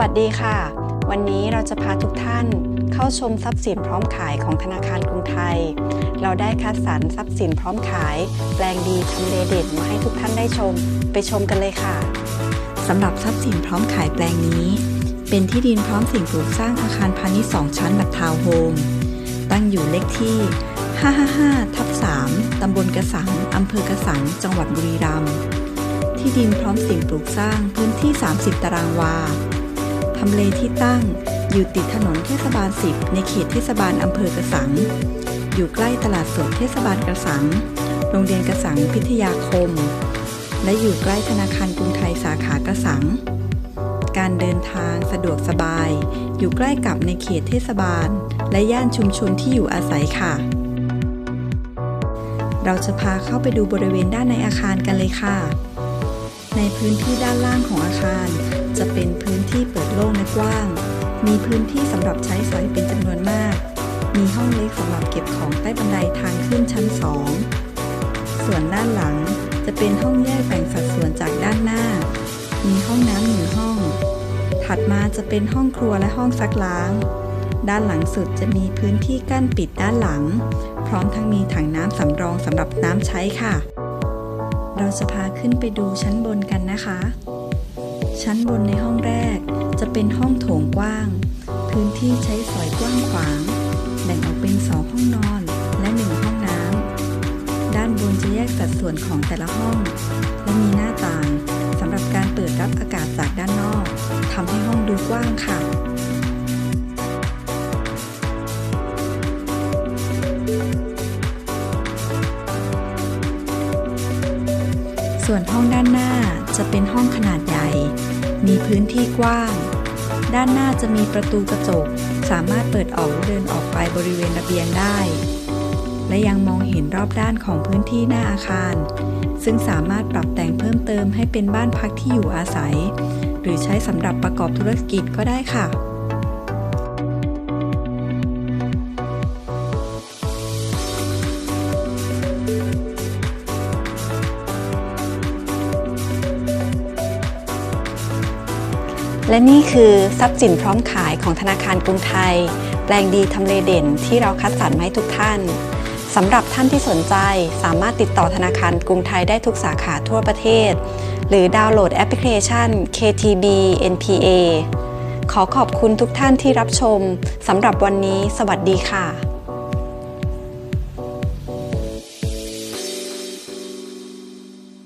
วัสดีค่ะ วันนี้เราจะพาทุกท่านเข้าชมทรัพย์สินพร้อมขายของธนาคารกรุงไทย เราได้คัดสรรทรัพย์สินพร้อมขาย แปลงดีทำเลเด่นมาให้ทุกท่านได้ชม ไปชมกันเลยค่ะสำหรับทรัพย์สินพร้อมขายแปลงนี้ เป็นที่ดินพร้อมสิ่งปลูกสร้างอาคารพาณิชย์2ชั้นแบบทาวน์โฮมตั้งอยู่เลขที่ 555 ทับ 3 ตำบลกระสัง อำเภอกระสัง จังหวัดบุรีรัมย์ที่ดินพร้อมสิ่งปลูกสร้างพื้นที่ 30 ตารางวา ทำเลที่ตั้ง อยู่ติดถนนเทศบาล 10 ในเขตเทศบาลอำเภอกระสัง อยู่ใกล้ตลาดสดเทศบาลกระสัง โรงเรียนกระสังพิทยาคม และอยู่ใกล้ธนาคารกรุงไทยสาขากระสัง การเดินทางสะดวกสบาย อยู่ใกล้กับในเขตเทศบาล และย่านชุมชนที่อยู่อาศัยค่ะ เราจะพาเข้าไปดูบริเวณด้านในอาคารกันเลยค่ะ ในพื้นที่ด้านล่างของอาคาร จะเป็นพื้นที่เปิดโล่งและกว้าง มีพื้นที่สำหรับใช้สอยเป็นจำนวนมาก มีห้องเล็กสำหรับเก็บของใต้บันไดทางขึ้นชั้น2ส่วนด้านหลังจะเป็นห้องแยกแบ่งสัดส่วนจากด้านหน้า มีห้องน้ำหนึ่งห้อง ถัดมาจะเป็นห้องครัวและห้องซักล้าง ด้านหลังสุดจะมีพื้นที่กั้นปิดด้านหลัง พร้อมทั้งมีถังน้ำสำรองสำหรับน้ำใช้ค่ะ เราจะพาขึ้นไปดูชั้นบนกันนะคะ ชั้นบนในห้องแรกจะเป็นห้องโถงกว้าง พื้นที่ใช้สอยกว้างขวาง แบ่งออกเป็นสองห้องนอนและหนึ่งห้องน้ำด้านบนจะแยกสัดส่วนของแต่ละห้อง ส่วนห้องด้านหน้าจะเป็นห้องขนาดใหญ่ มีพื้นที่กว้าง ด้านหน้าจะมีประตูกระจก สามารถเปิดออกเดินออกไปบริเวณระเบียงได้ และยังมองเห็นรอบด้านของพื้นที่หน้าอาคาร ซึ่งสามารถปรับแต่งเพิ่มเติมให้เป็นบ้านพักที่อยู่อาศัย หรือใช้สำหรับประกอบธุรกิจก็ได้ค่ะ และนี่คือทรัพย์สินพร้อมขายของธนาคารกรุงไทย แปลงดีทำเลเด่นที่เราคัดสรรมาให้ทุกท่านสำหรับท่านที่สนใจสามารถติดต่อธนาคารกรุงไทยได้ทุกสาขาทั่วประเทศ หรือดาวน์โหลดแอปพลิเคชัน KTB NPA ขอขอบคุณทุกท่านที่รับชมสำหรับวันนี้ สวัสดีค่ะ